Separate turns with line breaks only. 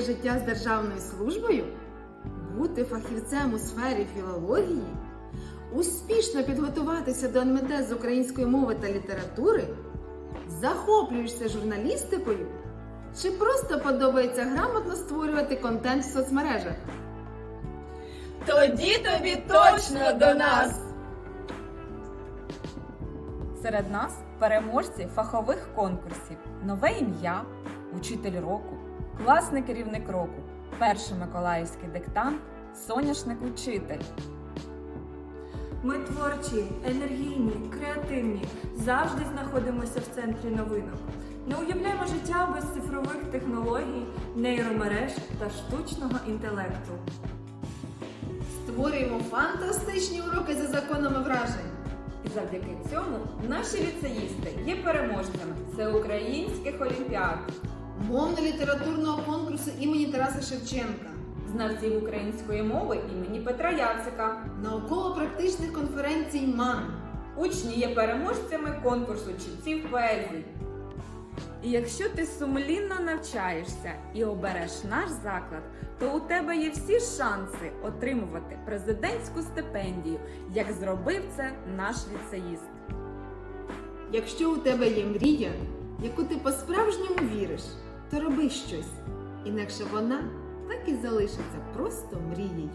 життя з державною службою, бути фахівцем у сфері філології, успішно підготуватися до НМТ з української мови та літератури, захоплюєшся журналістикою чи просто подобається грамотно створювати контент в соцмережах?
Тоді тобі точно до нас!
Серед нас переможці фахових конкурсів, нове ім'я, учитель року, класний керівник року, перший миколаївський диктант, соняшник учитель.
Ми творчі, енергійні, креативні, завжди знаходимося в центрі новинок. Не уявляємо життя без цифрових технологій, нейромереж та штучного інтелекту.
Створюємо фантастичні уроки за законами вражень.
І завдяки цьому наші ліцеїсти є переможцями всеукраїнських олімпіад,
Мовно-літературного конкурсу імені Тараса Шевченка,
знавців української мови імені Петра Яцика.
науково-практичних конференцій МАН.
Учні є переможцями конкурсу читців поезій. І якщо ти сумлінно навчаєшся і обереш наш заклад, то у тебе є всі шанси отримувати президентську стипендію, як зробив це наш ліцеїст.
Якщо у тебе є мрія, яку ти по-справжньому віриш, то роби щось, інакше вона так і залишиться просто мрією.